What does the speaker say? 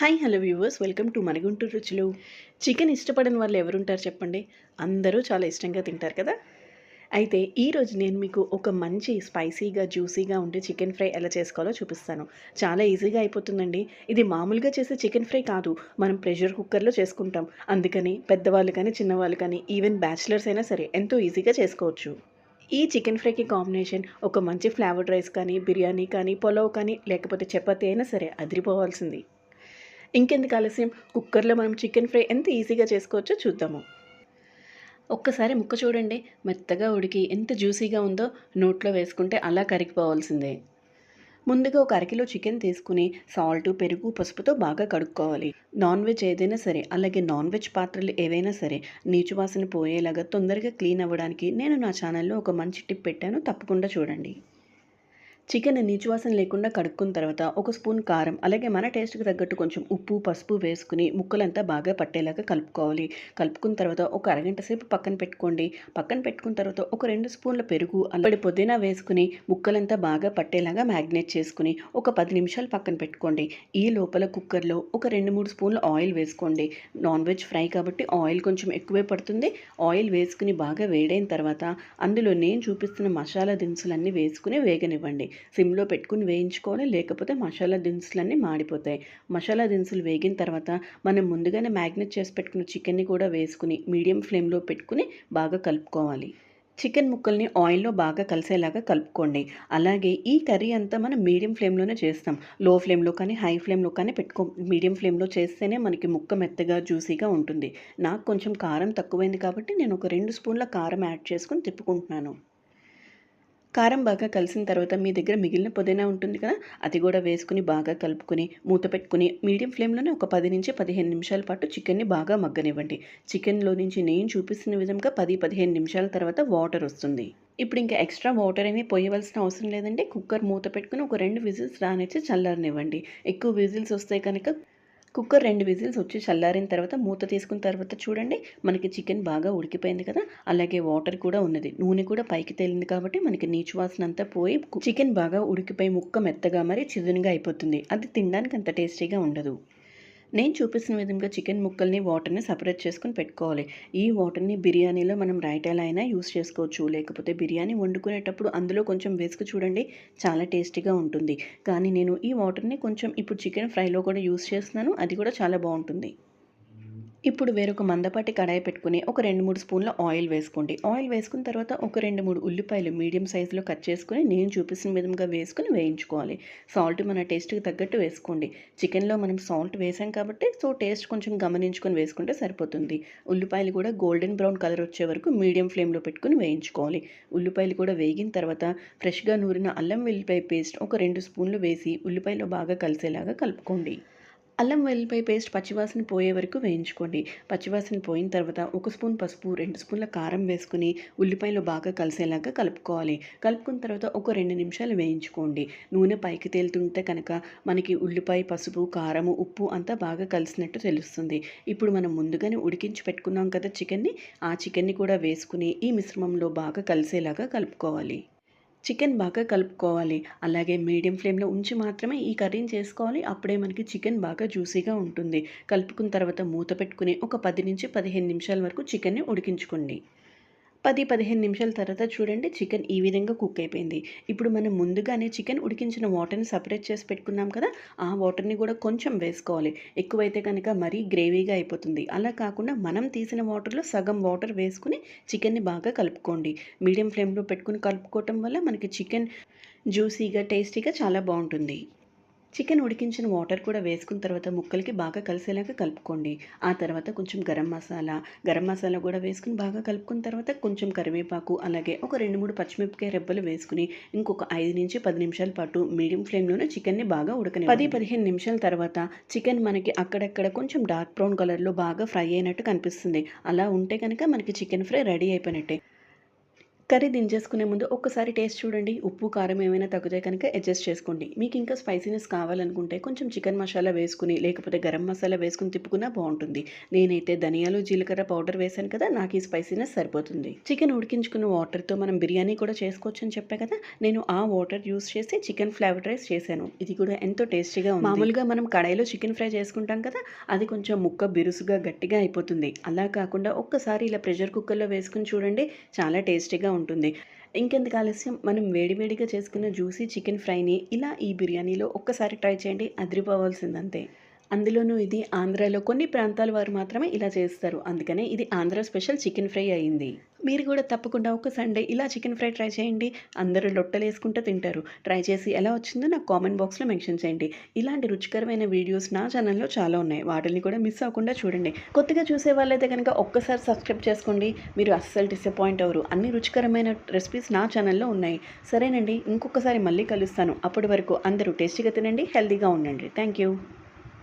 Hi hello viewers. Welcome to మన గుంటూరు రుచులు. Chicken ఇష్టపడని వాళ్ళు ఎవరుంటారు చెప్పండి? అందరూ చాలా ఇష్టంగా తింటారు కదా? అయితే ఈరోజు నేను మీకు ఒక మంచి స్పైసీగా జ్యూసీగా ఉండే చికెన్ ఫ్రై ఎలా చేసుకోవాలో చూపిస్తాను. చాలా ఈజీగా అయిపోతుందండి. ఇది మామూలుగా చేసే చికెన్ ఫ్రై కాదు. మనం ప్రెషర్ కుక్కర్లో చేసుకుంటాం. అందుకని పెద్దవాళ్ళు కానీ చిన్నవాళ్ళు కానీ ఈవెన్ బ్యాచిలర్స్ అయినా సరే ఎంతో ఈజీగా చేసుకోవచ్చు. ఈ చికెన్ ఫ్రైకి కాంబినేషన్ ఒక మంచి ఫ్లేవర్డ్ రైస్ కానీ బిర్యానీ కానీ పులావ్ కానీ లేకపోతే చపాతీ అయినా సరే అదిరిపోవాల్సింది. ఇంకెందుకు ఆలస్యం? కుక్కర్లో మనం చికెన్ ఫ్రై ఎంత ఈజీగా చేసుకోవచ్చో చూద్దాము. ఒక్కసారి ముక్క చూడండి. మెత్తగా ఉడికి ఎంత జ్యూసీగా ఉందో నోట్లో వేసుకుంటే అలా కరిగిపోవాల్సిందే. ముందుగా ఒక అరకిలో చికెన్ తీసుకుని సాల్ట్ పెరుగు పసుపుతో బాగా కడుక్కోవాలి. నాన్ వెజ్ ఏదైనా సరే అలాగే నాన్ వెజ్ పాత్రలు ఏవైనా సరే నీచు వాసన పోయేలాగా తొందరగా క్లీన్ అవ్వడానికి నేను నా ఛానల్లో ఒక మంచి టిప్ పెట్టాను. తప్పకుండా చూడండి. చికెన్ నిజువాసన లేకుండా కడుక్కున్న తర్వాత ఒక స్పూన్ కారం అలాగే మన టేస్ట్కి తగ్గట్టు కొంచెం ఉప్పు పసుపు వేసుకుని ముక్కలంతా బాగా పట్టేలాగా కలుపుకోవాలి. కలుపుకున్న తర్వాత ఒక అరగంట సేపు పక్కన పెట్టుకోండి. పక్కన పెట్టుకున్న తర్వాత ఒక రెండు స్పూన్ల పెరుగు అల్లడి పుదీనా వేసుకుని ముక్కలంతా బాగా పట్టేలాగా మ్యాగ్నేట్ చేసుకుని ఒక పది నిమిషాలు పక్కన పెట్టుకోండి. ఈ లోపల కుక్కర్లో ఒక రెండు మూడు స్పూన్ల ఆయిల్ వేసుకోండి. నాన్ వెజ్ ఫ్రై కాబట్టి ఆయిల్ కొంచెం ఎక్కువే పడుతుంది. ఆయిల్ వేసుకుని బాగా వేడైన తర్వాత అందులో నేను చూపిస్తున్న మసాలా దినుసులన్నీ వేసుకుని వేగనివ్వండి. సిమ్లో పెట్టుకుని వేయించుకోవాలి. లేకపోతే మసాలా దినుసులన్నీ మాడిపోతాయి. మసాలా దినుసులు వేగిన తర్వాత మనం ముందుగానే మ్యాగ్నెట్ చేసి పెట్టుకున్న చికెన్ని కూడా వేసుకుని మీడియం ఫ్లేమ్లో పెట్టుకుని బాగా కలుపుకోవాలి. చికెన్ ముక్కల్ని ఆయిల్లో బాగా కలిసేలాగా కలుపుకోండి. అలాగే ఈ కర్రీ అంతా మనం మీడియం ఫ్లేమ్లోనే చేస్తాం. లో ఫ్లేమ్లో కానీ హై ఫ్లేమ్లో కానీ పెట్టుకో మీడియం ఫ్లేమ్లో చేస్తేనే మనకి ముక్క మెత్తగా జ్యూసీగా ఉంటుంది. నాకు కొంచెం కారం తక్కువైంది కాబట్టి నేను ఒక రెండు స్పూన్ల కారం యాడ్ చేసుకుని తిప్పుకుంటున్నాను. కారం బాగా కలిసిన తర్వాత మీ దగ్గర మిగిలిన పుదీనా ఉంటుంది కదా అది కూడా వేసుకుని బాగా కలుపుకుని మూత పెట్టుకుని మీడియం ఫ్లేమ్లోనే ఒక పది నుంచి పదిహేను నిమిషాల పాటు చికెన్ని బాగా మగ్గనివ్వండి. చికెన్లో నుంచి నేను చూపిస్తున్న విధంగా పది పదిహేను నిమిషాల తర్వాత వాటర్ వస్తుంది. ఇప్పుడు ఇంకా ఎక్స్ట్రా వాటర్ ఏమీ పోయవలసిన అవసరం లేదండి. కుక్కర్ మూత పెట్టుకుని ఒక రెండు విజిల్స్ రానిచ్చి చల్లారనివ్వండి. ఎక్కువ విజిల్స్ వస్తే కనుక కుక్కర్ రెండు విజిల్స్ వచ్చి చల్లారిన తర్వాత మూత తీసుకున్న తర్వాత చూడండి మనకి చికెన్ బాగా ఉడికిపోయింది కదా? అలాగే వాటర్ కూడా ఉన్నది. నూనె కూడా పైకి తేలింది కాబట్టి మనకి నీచు వాసన అంతా పోయి చికెన్ బాగా ఉడికిపోయి ముక్క మెత్తగా మరి చిదునుగా అయిపోతుంది. అది తినడానికి అంత టేస్టీగా ఉండదు. నేను చూపిస్తున్న విధంగా చికెన్ ముక్కల్ని వాటర్ని సపరేట్ చేసుకొని పెట్టుకోవాలి. ఈ వాటర్ని బిర్యానీలో మనం రైటాలో అయినా యూస్ చేసుకోవచ్చు. లేకపోతే బిర్యానీ వండుకునేటప్పుడు అందులో కొంచెం వేసుకు చూడండి చాలా టేస్టీగా ఉంటుంది. కానీ నేను ఈ వాటర్ని కొంచెం ఇప్పుడు చికెన్ ఫ్రైలో కూడా యూస్ చేస్తున్నాను అది కూడా చాలా బాగుంటుంది. ఇప్పుడు వేరొక మందపాటి కడాయి పెట్టుకుని ఒక రెండు మూడు స్పూన్ల ఆయిల్ వేసుకోండి. ఆయిల్ వేసుకున్న తర్వాత ఒక రెండు మూడు ఉల్లిపాయలు మీడియం సైజులో కట్ చేసుకుని నేను చూపిస్తున్న విధంగా వేసుకుని వేయించుకోవాలి. సాల్ట్ మన టేస్ట్కి తగ్గట్టు వేసుకోండి. చికెన్లో మనం సాల్ట్ వేసాం కాబట్టి సో టేస్ట్ కొంచెం గమనించుకొని వేసుకుంటే సరిపోతుంది. ఉల్లిపాయలు కూడా గోల్డెన్ బ్రౌన్ కలర్ వచ్చే వరకు మీడియం ఫ్లేమ్లో పెట్టుకుని వేయించుకోవాలి. ఉల్లిపాయలు కూడా వేగిన తర్వాత ఫ్రెష్గా నూరిన అల్లం వెల్లిపాయ పేస్ట్ ఒక రెండు స్పూన్లు వేసి ఉల్లిపాయలో బాగా కలిసేలాగా కలుపుకోండి. అల్లం వెల్లిపాయ పేస్ట్ పచ్చివాసన పోయే వరకు వేయించుకోండి. పచ్చివాసన పోయిన తర్వాత ఒక స్పూన్ పసుపు రెండు స్పూన్ల కారం వేసుకుని ఉల్లిపాయలు బాగా కలిసేలాగా కలుపుకోవాలి. కలుపుకున్న తర్వాత ఒక రెండు నిమిషాలు వేయించుకోండి. నూనె పైకి తేలుతుంటే కనుక మనకి ఉల్లిపాయ పసుపు కారము ఉప్పు అంతా బాగా కలిసినట్టు తెలుస్తుంది. ఇప్పుడు మనం ముందుగానే ఉడికించి పెట్టుకున్నాం కదా చికెన్ని ఆ చికెన్ని కూడా వేసుకుని ఈ మిశ్రమంలో బాగా కలిసేలాగా కలుపుకోవాలి. చికెన్ బాగా కలుపుకోవాలి. అలాగే మీడియం ఫ్లేమ్లో ఉంచి మాత్రమే ఈ కర్రీని చేసుకోవాలి. అప్పుడే మనకి చికెన్ బాగా జ్యూసీగా ఉంటుంది. కలుపుకున్న తర్వాత మూత పెట్టుకుని ఒక పది నుంచి పదిహేను నిమిషాల వరకు చికెన్ని ఉడికించుకోండి. పది పదిహేను నిమిషాల తర్వాత చూడండి చికెన్ ఈ విధంగా కుక్ అయిపోయింది. ఇప్పుడు మనం ముందుగానే చికెన్ ఉడికించిన వాటర్ని సపరేట్ చేసి పెట్టుకున్నాం కదా ఆ వాటర్ని కూడా కొంచెం వేసుకోవాలి. ఎక్కువైతే కనుక మరీ గ్రేవీగా అయిపోతుంది. అలా కాకుండా మనం తీసిన వాటర్లో సగం వాటర్ వేసుకుని చికెన్ని బాగా కలుపుకోండి. మీడియం ఫ్లేమ్లో పెట్టుకుని కలుపుకోవటం వల్ల మనకి చికెన్ జ్యూసీగా టేస్టీగా చాలా బాగుంటుంది. చికెన్ ఉడికించిన వాటర్ కూడా వేసుకున్న తర్వాత ముక్కలకి బాగా కలిసేలాగా కలుపుకోండి. ఆ తర్వాత కొంచెం గరం మసాలా గరం మసాలా కూడా వేసుకుని బాగా కలుపుకున్న తర్వాత కొంచెం కరివేపాకు అలాగే ఒక రెండు మూడు పచ్చిమిరపకాయ రెబ్బలు వేసుకుని ఇంకొక ఐదు నుంచి పది నిమిషాల పాటు మీడియం ఫ్లేమ్లోనే చికెన్ని బాగా ఉడకని పది పదిహేను నిమిషాల తర్వాత చికెన్ మనకి అక్కడక్కడ కొంచెం డార్క్ బ్రౌన్ కలర్లో బాగా ఫ్రై అయినట్టు కనిపిస్తుంది. అలా ఉంటే కనుక మనకి చికెన్ ఫ్రై రెడీ అయిపోయినట్టే. కర్రీ దించేసుకునే ముందు ఒక్కసారి టేస్ట్ చూడండి. ఉప్పు కారం ఏమైనా తగ్గితే కనుక అడ్జస్ట్ చేసుకోండి. మీకు ఇంకా స్పైసీనెస్ కావాలనుకుంటే కొంచెం చికెన్ మసాలా వేసుకుని లేకపోతే గరం మసాలా వేసుకుని తిప్పుకున్నా బాగుంటుంది. నేనైతే ధనియాలు జీలకర్ర పౌడర్ వేశాను కదా నాకు ఈ స్పైసీనెస్ సరిపోతుంది. చికెన్ ఉడికించుకున్న వాటర్తో మనం బిర్యానీ కూడా చేసుకోవచ్చు అని చెప్పా కదా నేను ఆ వాటర్ యూస్ చేసి చికెన్ ఫ్లేవర్ రైస్ చేశాను. ఇది కూడా ఎంతో టేస్టీగా ఉంది. మామూలుగా మనం కడాయిలో చికెన్ ఫ్రై చేసుకుంటాం కదా అది కొంచెం ముక్క బిరుసుగా గట్టిగా అయిపోతుంది. అలా కాకుండా ఒక్కసారి ఇలా ప్రెషర్ కుక్కర్లో వేసుకుని చూడండి చాలా టేస్టీగా ఉంటుంది. ఇంకెందుకు ఆలస్యం? మనం వేడివేడిగా చేసుకున్న జ్యూసీ చికెన్ ఫ్రైని ఇలా ఈ బిర్యానీలో ఒక్కసారి ట్రై చేయండి. అదిరిపోవాల్సిందంతే. అందులోనూ ఇది ఆంధ్రాలో కొన్ని ప్రాంతాల వారు మాత్రమే ఇలా చేస్తారు. అందుకనే ఇది ఆంధ్ర స్పెషల్ చికెన్ ఫ్రై అయింది. మీరు కూడా తప్పకుండా ఒక సండే ఇలా చికెన్ ఫ్రై ట్రై చేయండి. అందరూ లొట్టలు వేసుకుంటూ తింటారు. ట్రై చేసి ఎలా వచ్చిందో నాకు కామెంట్ బాక్స్లో మెన్షన్ చేయండి. ఇలాంటి రుచికరమైన వీడియోస్ నా ఛానల్లో చాలా ఉన్నాయి. వాటిని కూడా మిస్ అవ్వకుండా చూడండి. కొత్తగా చూసే వాళ్ళైతే కనుక ఒక్కసారి సబ్స్క్రైబ్ చేసుకోండి. మీరు అస్సలు డిసప్పాయింట్ అవ్వరు. అన్ని రుచికరమైన రెసిపీస్ నా ఛానల్లో ఉన్నాయి. సరేనండి. ఇంకొకసారి మళ్ళీ కలుస్తాను. అప్పటి వరకు అందరూ టేస్టీగా తినండి హెల్తీగా ఉండండి. Thank you